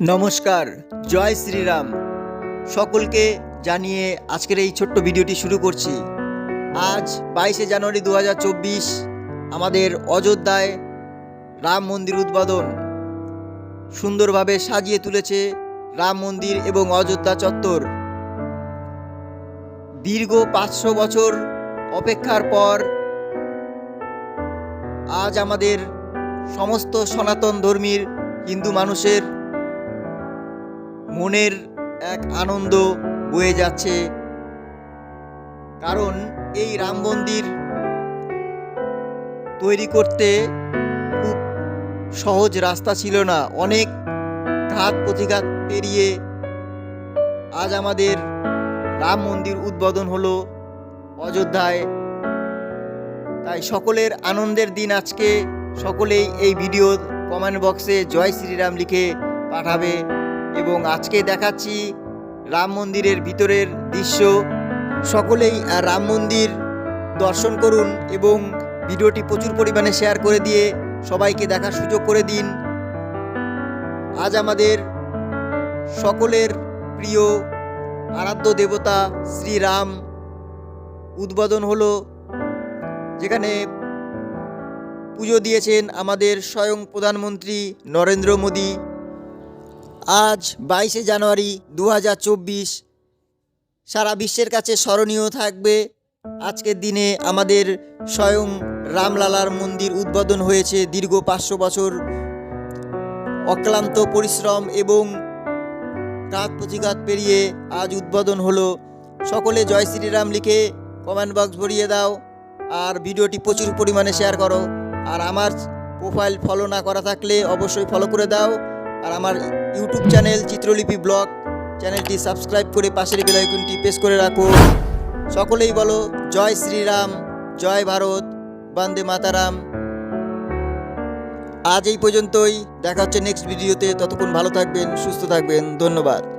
নমস্কার, জয় শ্রীরাম। সকলকে জানিয়ে আজকের এই ছোট্ট ভিডিওটি শুরু করছি। আজ বাইশে জানুয়ারি দু হাজার চব্বিশ, আমাদের অযোধ্যায় রাম মন্দির উদ্বোধন। সুন্দরভাবে সাজিয়ে তুলেছে রাম মন্দির এবং অযোধ্যা চত্বর। দীর্ঘ পাঁচশো বছর অপেক্ষার পর আজ আমাদের সমস্ত সনাতন ধর্মীর হিন্দু মানুষের মনের এক আনন্দ বয়ে যাচ্ছে। কারণ এই রাম মন্দির তৈরি করতে খুব সহজ রাস্তা ছিল না। অনেক ঘাত প্রতিঘাত পেরিয়ে আজ আমাদের রাম মন্দির উদ্বোধন হলো অযোধ্যায়। তাই সকলের আনন্দের দিন আজকে সকলেই এই ভিডিও কমেন্ট বক্সে জয় শ্রীরাম লিখে পাঠাবে। এবং আজকে দেখাচ্ছি রাম মন্দিরের ভিতরের দৃশ্য। সকলেই রাম মন্দির দর্শন করুন এবং ভিডিওটি প্রচুর পরিমাণে শেয়ার করে দিয়ে সবাইকে দেখার সুযোগ করে দিন। আজ আমাদের সকলের প্রিয় আরাধ্য দেবতা শ্রীরাম উদ্বোধন হলো, যেখানে পুজো দিয়েছেন আমাদের স্বয়ং প্রধানমন্ত্রী নরেন্দ্র মোদী। আজ বাইশে জানুয়ারি দু হাজার চব্বিশ। সারা বিশ্বের কাছে স্মরণীয় থাকবে আজকের দিনে আমাদের স্বয়ং রামলালার মন্দির উদ্বোধন হয়েছে দীর্ঘ পাঁচশো বছর। অক্লান্ত পরিশ্রম এবং ঘাত প্রতিঘাত পেরিয়ে আজ উদ্বোধন হলো। সকলে জয় শ্রীরাম লিখে কমেন্ট বক্স ভরিয়ে দাও আর ভিডিওটি প্রচুর পরিমাণে শেয়ার করো। আর আমার প্রোফাইল ফলো না করা থাকলে অবশ্যই ফলো করে দাও। আর আমার ইউটিউব চ্যানেল চিত্রলিপি ব্লগ। চ্যানেলটি সাবস্ক্রাইব করে পাশের বেলাইকুনটি প্রেস করে রাখো। সকলেই বলো, জয় শ্রীরাম, জয় ভারত, বন্দে মাতারাম। আজ এই পর্যন্তই। দেখা হচ্ছে নেক্সট ভিডিওতে ততক্ষণ ভালো থাকবেন, সুস্থ থাকবেন। ধন্যবাদ।